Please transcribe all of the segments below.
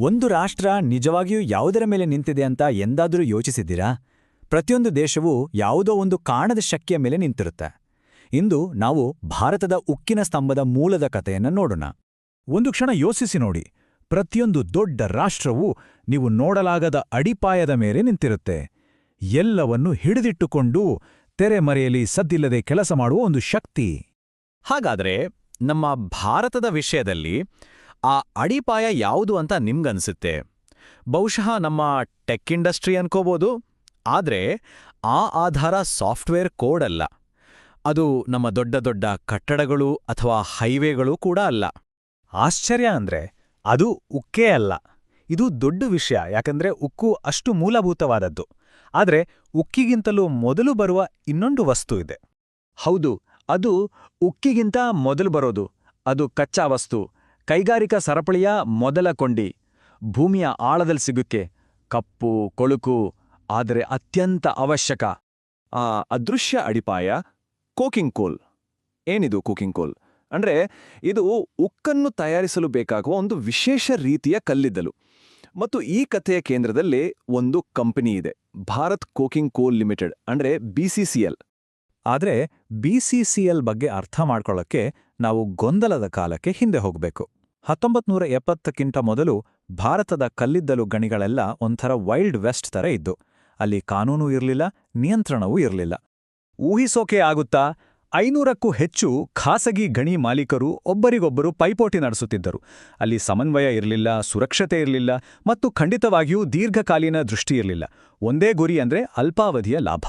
ಒಂದು ರಾಷ್ಟ್ರ ನಿಜವಾಗಿಯೂ ಯಾವುದರ ಮೇಲೆ ನಿಂತಿದೆ ಅಂತ ಎಂದಾದರೂ ಯೋಚಿಸಿದ್ದೀರಾ? ಪ್ರತಿಯೊಂದು ದೇಶವೂ ಯಾವುದೋ ಒಂದು ಕಾಣದ ಶಕ್ತಿಯ ಮೇಲೆ ನಿಂತಿರುತ್ತೆ. ಇಂದು ನಾವು ಭಾರತದ ಉಕ್ಕಿನ ಸ್ತಂಭದ ಮೂಲದ ಕಥೆಯನ್ನು ನೋಡೋಣ. ಒಂದು ಕ್ಷಣ ಯೋಚಿಸಿ ನೋಡಿ. ಪ್ರತಿಯೊಂದು ದೊಡ್ಡ ರಾಷ್ಟ್ರವೂ ನೀವು ನೋಡಲಾಗದ ಅಡಿಪಾಯದ ಮೇಲೆ ನಿಂತಿರುತ್ತೆ. ಎಲ್ಲವನ್ನು ಹಿಡಿದಿಟ್ಟುಕೊಂಡು ತೆರೆಮರೆಯಲ್ಲಿ ಸದ್ದಿಲ್ಲದೆ ಕೆಲಸ ಮಾಡುವ ಒಂದು ಶಕ್ತಿ. ಹಾಗಾದರೆ ನಮ್ಮ ಭಾರತದ ವಿಷಯದಲ್ಲಿ ಆ ಅಡಿಪಾಯ ಯಾವುದು ಅಂತ ನಿಮ್ಗನ್ಸುತ್ತೆ. ಬಹುಶಃ ನಮ್ಮ ಟೆಕ್ ಇಂಡಸ್ಟ್ರಿ ಅನ್ಕೋಬೋದು, ಆದ್ರೆ ಆ ಆಧಾರ ಸಾಫ್ಟ್ವೇರ್ ಕೋಡ್ ಅಲ್ಲ ಅದು ನಮ್ಮ ದೊಡ್ಡ ದೊಡ್ಡ ಕಟ್ಟಡಗಳು ಅಥವಾ ಹೈವೇಗಳು ಕೂಡ ಅಲ್ಲ. ಆಶ್ಚರ್ಯ ಅಂದ್ರೆ ಅದು ಉಕ್ಕೇ ಅಲ್ಲ. ಇದು ದೊಡ್ಡ ವಿಷಯ, ಯಾಕಂದ್ರೆ ಉಕ್ಕು ಅಷ್ಟು ಮೂಲಭೂತವಾದದ್ದು. ಆದ್ರೆ ಉಕ್ಕಿಗಿಂತಲೂ ಮೊದಲು ಬರುವ ಇನ್ನೊಂದು ವಸ್ತು ಇದೆ. ಹೌದು, ಅದು ಉಕ್ಕಿಗಿಂತ ಮೊದಲು ಬರೋದು. ಅದು ಕಚ್ಚಾ ವಸ್ತು. ಕೈಗಾರಿಕಾ ಸರಪಳಿಯ ಮೊದಲ ಕೊಂಡಿ ಭೂಮಿಯ ಆಳದಲ್ಲಿ ಸಿಗುತ್ತೆ ಕಪ್ಪು, ಕೊಳುಕು, ಆದರೆ ಅತ್ಯಂತ ಅವಶ್ಯಕ. ಆ ಅದೃಶ್ಯ ಅಡಿಪಾಯ ಕೋಕಿಂಗ್ ಕೋಲ್. ಏನಿದು ಕುಕಿಂಗ್ ಕೋಲ್? ಅಂದ್ರೆ ಇದು ಉಕ್ಕನ್ನು ತಯಾರಿಸಲು ಬೇಕಾಗುವ ಒಂದು ವಿಶೇಷ ರೀತಿಯ ಕಲ್ಲಿದ್ದಲು. ಮತ್ತು ಈ ಕಥೆಯ ಕೇಂದ್ರದಲ್ಲಿ ಒಂದು ಕಂಪನಿ ಇದೆ ಭಾರತ್ ಕೋಕಿಂಗ್ ಕೋಲ್ ಲಿಮಿಟೆಡ್, ಅಂದ್ರೆ ಬಿಸಿಸಿಎಲ್ ಆದ್ರೆ ಬಿಸಿಸಿಎಲ್ ಬಗ್ಗೆ ಅರ್ಥ ಮಾಡ್ಕೊಳ್ಳೋಕ್ಕೆ ನಾವು ಗೊಂದಲದ ಕಾಲಕ್ಕೆ ಹಿಂದೆ ಹೋಗಬೇಕು. ಹತ್ತೊಂಬತ್ತು ನೂರ ಎಪ್ಪತ್ತಕ್ಕಿಂತ ಮೊದಲು ಭಾರತದ ಕಲ್ಲಿದ್ದಲು ಗಣಿಗಳೆಲ್ಲ ಒಂಥರ ವೈಲ್ಡ್ ವೆಸ್ಟ್ ತರ ಇದ್ದು, ಅಲ್ಲಿ ಕಾನೂನು ಇರಲಿಲ್ಲ, ನಿಯಂತ್ರಣವೂ ಇರಲಿಲ್ಲ. ಊಹಿಸೋಕೆ ಆಗುತ್ತಾ, ಐನೂರಕ್ಕೂ ಹೆಚ್ಚು ಖಾಸಗಿ ಗಣಿ ಮಾಲೀಕರು ಒಬ್ಬರಿಗೊಬ್ಬರು ಪೈಪೋಟಿ ನಡೆಸುತ್ತಿದ್ದರು. ಅಲ್ಲಿ ಸಮನ್ವಯ ಇರಲಿಲ್ಲ, ಸುರಕ್ಷತೆ ಇರಲಿಲ್ಲ ಮತ್ತು ಖಂಡಿತವಾಗಿಯೂ ದೀರ್ಘಕಾಲೀನ ದೃಷ್ಟಿ ಇರಲಿಲ್ಲ. ಒಂದೇ ಗುರಿ ಅಂದ್ರೆ ಅಲ್ಪಾವಧಿಯ ಲಾಭ.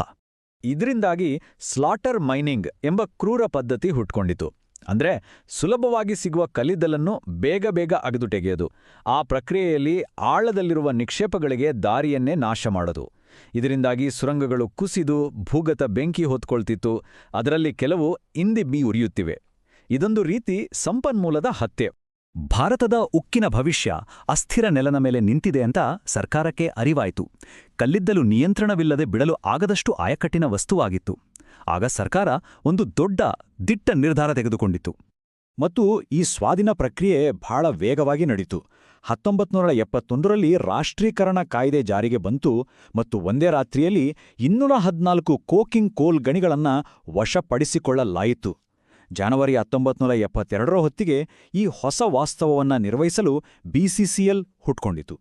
ಇದರಿಂದಾಗಿ ಸ್ಲಾಟರ್ ಮೈನಿಂಗ್ ಎಂಬ ಕ್ರೂರ ಪದ್ಧತಿ ಹುಟ್ಕೊಂಡಿತು. ಅಂದ್ರೆ ಸುಲಭವಾಗಿ ಸಿಗುವ ಕಲ್ಲಿದ್ದಲನ್ನು ಬೇಗ ಬೇಗ ಅಗೆದು ತೆಗೆಯೋದು. ಆ ಪ್ರಕ್ರಿಯೆಯಲ್ಲಿ ಆಳದಲ್ಲಿರುವ ನಿಕ್ಷೇಪಗಳಿಗೆ ದಾರಿಯನ್ನೇ ನಾಶ ಮಾಡೋದು. ಇದರಿಂದಾಗಿ ಸುರಂಗಗಳು ಕುಸಿದು ಭೂಗತ ಬೆಂಕಿ ಹೊತ್ಕೊಳ್ತಿತ್ತು. ಅದರಲ್ಲಿ ಕೆಲವು ಇಂದಿಬ್ಬಿ ಉರಿಯುತ್ತಿವೆ. ಇದೊಂದು ರೀತಿ ಸಂಪನ್ಮೂಲದ ಹತ್ಯೆ. ಭಾರತದ ಉಕ್ಕಿನ ಭವಿಷ್ಯ ಅಸ್ಥಿರ ನೆಲನ ಮೇಲೆ ನಿಂತಿದೆ ಅಂತ ಸರ್ಕಾರಕ್ಕೆ ಅರಿವಾಯಿತು. ಕಲ್ಲಿದ್ದಲು ನಿಯಂತ್ರಣವಿಲ್ಲದೆ ಬಿಡಲು ಆಗದಷ್ಟು ಆಯಕಟ್ಟಿನ ವಸ್ತುವಾಗಿತ್ತು. ಆಗ ಸರ್ಕಾರ ಒಂದು ದೊಡ್ಡ ದಿಟ್ಟ ನಿರ್ಧಾರ ತೆಗೆದುಕೊಂಡಿತು ಮತ್ತು ಈ ಸ್ವಾಧೀನ ಪ್ರಕ್ರಿಯೆ ಬಹಳ ವೇಗವಾಗಿ ನಡೀತು. ಹತ್ತೊಂಬತ್ನೂರ ಎಪ್ಪತ್ತೊಂದರಲ್ಲಿ ರಾಷ್ಟ್ರೀಕರಣ ಕಾಯ್ದೆ ಜಾರಿಗೆ ಬಂತು ಮತ್ತು ಒಂದೇ ರಾತ್ರಿಯಲ್ಲಿ ಇನ್ನೂರ ಹದಿನಾಲ್ಕು ಕೋಕಿಂಗ್ ಕೋಲ್ ಗಣಿಗಳನ್ನ ವಶಪಡಿಸಿಕೊಳ್ಳಲಾಯಿತು. ಜನವರಿ ಹತ್ತೊಂಬತ್ನೂರ ಎಪ್ಪತ್ತೆರಡರ ಹೊತ್ತಿಗೆ ಈ ಹೊಸ ವಾಸ್ತವವನ್ನ ನಿರ್ವಹಿಸಲು ಬಿಸಿಸಿಎಲ್ ಹುಟ್ಕೊಂಡಿತು.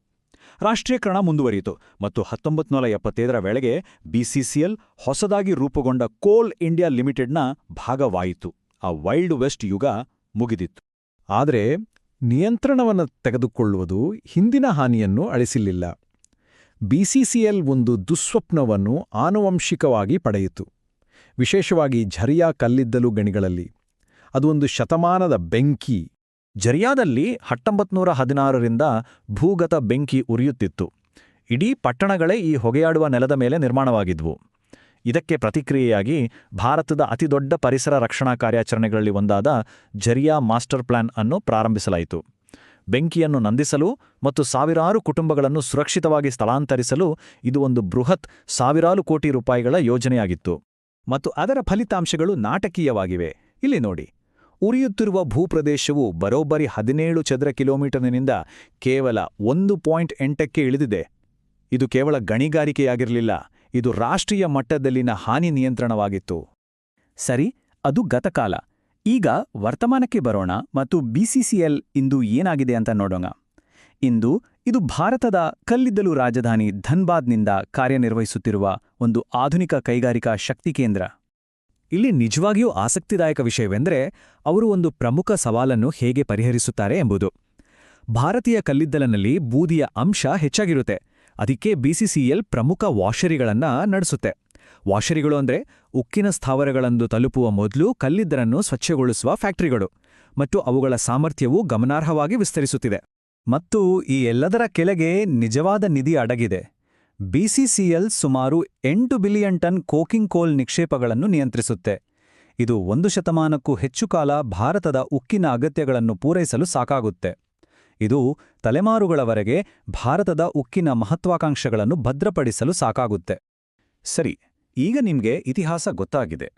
ರಾಷ್ಟ್ರೀಕರಣ ಮುಂದುವರಿಯಿತು ಮತ್ತು ಹತ್ತೊಂಬತ್ನೂರ ಎಪ್ಪತ್ತೈದರ ವೇಳೆಗೆ ಬಿಸಿಸಿಎಲ್ ಹೊಸದಾಗಿ ರೂಪುಗೊಂಡ ಕೋಲ್ ಇಂಡಿಯಾ ಲಿಮಿಟೆಡ್ನ ಭಾಗವಾಯಿತು. ಆ ವೈಲ್ಡ್ ವೆಸ್ಟ್ ಯುಗ ಮುಗಿದಿತ್ತು. ಆದರೆ ನಿಯಂತ್ರಣವನ್ನು ತೆಗೆದುಕೊಳ್ಳುವುದು ಹಿಂದಿನ ಹಾನಿಯನ್ನು ಅಳಿಸಲಿಲ್ಲ. ಬಿಸಿಸಿಎಲ್ ಒಂದು ದುಸ್ವಪ್ನವನ್ನು ಆನುವಂಶಿಕವಾಗಿ ಪಡೆಯಿತು. ವಿಶೇಷವಾಗಿ ಝರಿಯಾ ಕಲ್ಲಿದ್ದಲು ಗಣಿಗಳಲ್ಲಿ. ಅದು ಒಂದು ಶತಮಾನದ ಬೆಂಕಿ. ಜರಿಯಾದಲ್ಲಿ ಹತ್ತೊಂಬತ್ನೂರ ಹದಿನಾರರಿಂದ ಭೂಗತ ಬೆಂಕಿ ಉರಿಯುತ್ತಿತ್ತು. ಇಡೀ ಪಟ್ಟಣಗಳೇ ಈ ಹೊಗೆಯಾಡುವ ನೆಲದ ಮೇಲೆ ನಿರ್ಮಾಣವಾಗಿದ್ವು. ಇದಕ್ಕೆ ಪ್ರತಿಕ್ರಿಯೆಯಾಗಿ ಭಾರತದ ಅತಿದೊಡ್ಡ ಪರಿಸರ ರಕ್ಷಣಾ ಕಾರ್ಯಾಚರಣೆಗಳಲ್ಲಿ ಒಂದಾದ ಝರಿಯಾ ಮಾಸ್ಟರ್ ಪ್ಲಾನ್ ಅನ್ನು ಪ್ರಾರಂಭಿಸಲಾಯಿತು. ಬೆಂಕಿಯನ್ನು ನಂದಿಸಲು ಮತ್ತು ಸಾವಿರಾರು ಕುಟುಂಬಗಳನ್ನು ಸುರಕ್ಷಿತವಾಗಿ ಸ್ಥಳಾಂತರಿಸಲು ಇದು ಒಂದು ಬೃಹತ್ ಸಾವಿರಾರು ಕೋಟಿ ರೂಪಾಯಿಗಳ ಯೋಜನೆಯಾಗಿತ್ತು. ಮತ್ತು ಅದರ ಫಲಿತಾಂಶಗಳು ನಾಟಕೀಯವಾಗಿವೆ. ಇಲ್ಲಿ ನೋಡಿ. ಉರಿಯುತ್ತಿರುವ ಭೂಪ್ರದೇಶವು ಬರೋಬ್ಬರಿ ಹದಿನೇಳು ಚದರ ಕಿಲೋಮೀಟರ್ನಿಂದ ಕೇವಲ ಒಂದು ಪಾಯಿಂಟ್ ಎಂಟಕ್ಕೆ ಇಳಿದಿದೆ. ಇದು ಕೇವಲ ಗಣಿಗಾರಿಕೆಯಾಗಿರಲಿಲ್ಲ. ಇದು ರಾಷ್ಟ್ರೀಯ ಮಟ್ಟದಲ್ಲಿನ ಹಾನಿ ನಿಯಂತ್ರಣವಾಗಿತ್ತು. ಸರಿ, ಅದು ಗತಕಾಲ. ಈಗ ವರ್ತಮಾನಕ್ಕೆ ಬರೋಣ ಮತ್ತು ಬಿಸಿಸಿಎಲ್ ಇಂದು ಏನಾಗಿದೆ ಅಂತ ನೋಡೋಣ. ಇಂದು ಇದು ಭಾರತದ ಕಲ್ಲಿದ್ದಲು ರಾಜಧಾನಿ ಧನ್ಬಾದ್ನಿಂದ ಕಾರ್ಯನಿರ್ವಹಿಸುತ್ತಿರುವ ಒಂದು ಆಧುನಿಕ ಕೈಗಾರಿಕಾ ಶಕ್ತಿ ಕೇಂದ್ರ. ಇಲ್ಲಿ ನಿಜವಾಗಿಯೂ ಆಸಕ್ತಿದಾಯಕ ವಿಷಯವೆಂದರೆ, ಅವರು ಒಂದು ಪ್ರಮುಖ ಸವಾಲನ್ನು ಹೇಗೆ ಪರಿಹರಿಸುತ್ತಾರೆ ಎಂಬುದು. ಭಾರತೀಯ ಕಲ್ಲಿದ್ದಲಿನಲ್ಲಿ ಬೂದಿಯ ಅಂಶ ಹೆಚ್ಚಾಗಿರುತ್ತೆ. ಅದಕ್ಕೆ ಬಿಸಿಸಿಎಲ್ ಪ್ರಮುಖ ವಾಷರಿಗಳನ್ನ ನಡೆಸುತ್ತೆ. ವಾಷರಿಗಳು ಅಂದ್ರೆ ಉಕ್ಕಿನ ಸ್ಥಾವರಗಳಂದು ತಲುಪುವ ಮೊದಲು ಕಲ್ಲಿದ್ದರನ್ನು ಸ್ವಚ್ಛಗೊಳಿಸುವ ಫ್ಯಾಕ್ಟರಿಗಳು. ಮತ್ತು ಅವುಗಳ ಸಾಮರ್ಥ್ಯವು ಗಮನಾರ್ಹವಾಗಿ ವಿಸ್ತರಿಸುತ್ತಿದೆ. ಮತ್ತು ಈ ಎಲ್ಲದರ ಕೆಳಗೆ ನಿಜವಾದ ನಿಧಿ ಅಡಗಿದೆ. ಬಿಸಿಸಿಎಲ್ ಸುಮಾರು ಎಂಟು ಬಿಲಿಯನ್ ಟನ್ ಕೋಕಿಂಗ್ ಕೋಲ್ ನಿಕ್ಷೇಪಗಳನ್ನು ನಿಯಂತ್ರಿಸುತ್ತೆ. ಇದು ಒಂದು ಶತಮಾನಕ್ಕೂ ಹೆಚ್ಚು ಕಾಲ ಭಾರತದ ಉಕ್ಕಿನ ಅಗತ್ಯಗಳನ್ನು ಪೂರೈಸಲು ಸಾಕಾಗುತ್ತೆ. ಇದು ತಲೆಮಾರುಗಳವರೆಗೆ ಭಾರತದ ಉಕ್ಕಿನ ಮಹತ್ವಾಕಾಂಕ್ಷೆಗಳನ್ನು ಭದ್ರಪಡಿಸಲು ಸಾಕಾಗುತ್ತೆ. ಸರಿ, ಈಗ ನಿಮ್ಗೆ ಇತಿಹಾಸ ಗೊತ್ತಾಗಿದೆ.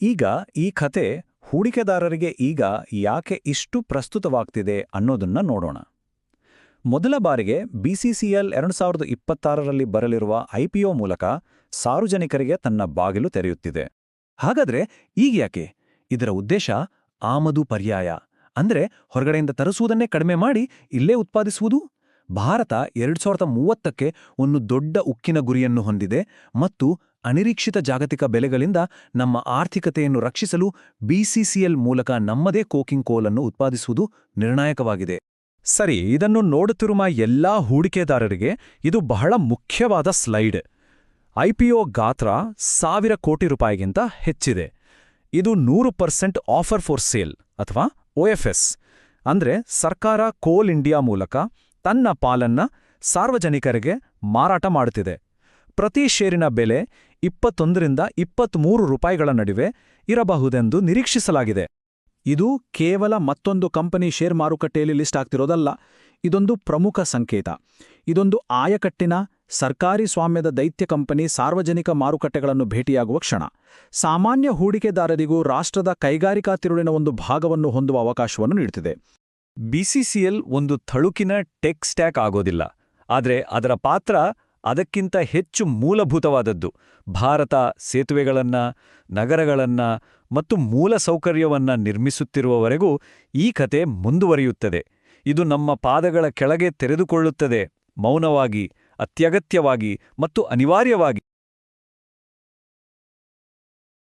ಈಗ ಈ ಕತೆ ಹೂಡಿಕೆದಾರರಿಗೆ ಈಗ ಯಾಕೆ ಇಷ್ಟು ಪ್ರಸ್ತುತವಾಗ್ತಿದೆ ಅನ್ನೋದನ್ನ ನೋಡೋಣ. ಮೊದಲ ಬಾರಿಗೆ ಬಿಸಿಸಿಎಲ್ ಎರಡು ಸಾವಿರದ ಇಪ್ಪತ್ತಾರರಲ್ಲಿ ಬರಲಿರುವ ಐಪಿಒ ಮೂಲಕ ಸಾರ್ವಜನಿಕರಿಗೆ ತನ್ನ ಬಾಗಿಲು ತೆರೆಯುತ್ತಿದೆ. ಹಾಗಾದ್ರೆ ಈಗ್ಯಾಕೆ ಇದರ ಉದ್ದೇಶ ಆಮದು ಪರ್ಯಾಯ. ಅಂದ್ರೆ ಹೊರಗಡೆಯಿಂದ ತರಿಸುವುದನ್ನೇ ಕಡಿಮೆ ಮಾಡಿ ಇಲ್ಲೇ ಉತ್ಪಾದಿಸುವುದು? ಭಾರತ ಎರಡ್ ಸಾವಿರದ ಮೂವತ್ತಕ್ಕೆ ಒಂದು ದೊಡ್ಡ ಉಕ್ಕಿನ ಗುರಿಯನ್ನು ಹೊಂದಿದೆ ಮತ್ತು ಅನಿರೀಕ್ಷಿತ ಜಾಗತಿಕ ಬೆಲೆಗಳಿಂದ ನಮ್ಮ ಆರ್ಥಿಕತೆಯನ್ನು ರಕ್ಷಿಸಲು ಬಿಸಿಸಿಎಲ್ ಮೂಲಕ ನಮ್ಮದೇ ಕೋಕಿಂಗ್ ಕೋಲನ್ನು ಉತ್ಪಾದಿಸುವುದು ನಿರ್ಣಾಯಕವಾಗಿದೆ. ಸರಿ, ಇದನ್ನು ನೋಡುತ್ತಿರುವ ಎಲ್ಲಾ ಹೂಡಿಕೆದಾರರಿಗೆ ಇದು ಬಹಳ ಮುಖ್ಯವಾದ ಸ್ಲೈಡ್. ಐಪಿಒ ಗಾತ್ರ ಸಾವಿರ ಕೋಟಿ ರೂಪಾಯಿಗಿಂತ ಹೆಚ್ಚಿದೆ. ಇದು ನೂರು ಪರ್ಸೆಂಟ್ ಆಫರ್ ಫಾರ್ ಸೇಲ್ ಅಥವಾ ಒಎಫ್ಎಸ್ ಅಂದ್ರೆ ಸರ್ಕಾರ ಕೋಲ್ ಇಂಡಿಯಾ ಮೂಲಕ ತನ್ನ ಪಾಲನ್ನ ಸಾರ್ವಜನಿಕರಿಗೆ ಮಾರಾಟ ಮಾಡುತ್ತಿದೆ. ಪ್ರತಿ ಷೇರಿನ ಬೆಲೆ ಇಪ್ಪತ್ತೊಂದರಿಂದ ಇಪ್ಪತ್ಮೂರು ರೂಪಾಯಿಗಳ ನಡುವೆ ಇರಬಹುದೆಂದು ನಿರೀಕ್ಷಿಸಲಾಗಿದೆ. ಇದು ಕೇವಲ ಮತ್ತೊಂದು ಕಂಪನಿ ಷೇರ್ ಮಾರುಕಟ್ಟೆಯಲ್ಲಿ ಲಿಸ್ಟ್ ಆಗ್ತಿರೋದಲ್ಲ, ಇದೊಂದು ಪ್ರಮುಖ ಸಂಕೇತ. ಇದೊಂದು ಆಯಕಟ್ಟಿನ ಸರ್ಕಾರಿ ಸ್ವಾಮ್ಯದ ದೈತ್ಯ ಕಂಪನಿ ಸಾರ್ವಜನಿಕ ಮಾರುಕಟ್ಟೆಗಳನ್ನು ಭೇಟಿಯಾಗುವ ಕ್ಷಣ. ಸಾಮಾನ್ಯ ಹೂಡಿಕೆದಾರರಿಗೂ ರಾಷ್ಟ್ರದ ಕೈಗಾರಿಕಾ ತಿರುಳಿನ ಒಂದು ಭಾಗವನ್ನು ಹೊಂದುವ ಅವಕಾಶವನ್ನು ನೀಡುತ್ತಿದೆ. ಬಿಸಿಸಿಎಲ್ ಒಂದು ಥಳುಕಿನ ಟೆಕ್ ಸ್ಟ್ಯಾಕ್ ಆಗೋದಿಲ್ಲ, ಆದರೆ ಅದರ ಪಾತ್ರ ಅದಕ್ಕಿಂತ ಹೆಚ್ಚು ಮೂಲಭೂತವಾದದ್ದು. ಭಾರತ ಸೇತುವೆಗಳನ್ನ, ನಗರಗಳನ್ನ ಮತ್ತು ಮೂಲ ಸೌಕರ್ಯವನ್ನ ನಿರ್ಮಿಸುತ್ತಿರುವವರೆಗೂ ಈ ಕತೆ ಮುಂದುವರಿಯುತ್ತದೆ. ಇದು ನಮ್ಮ ಪಾದಗಳ ಕೆಳಗೆ ತೆರೆದುಕೊಳ್ಳುತ್ತದೆ, ಮೌನವಾಗಿ, ಅತ್ಯಗತ್ಯವಾಗಿ ಮತ್ತು ಅನಿವಾರ್ಯವಾಗಿ.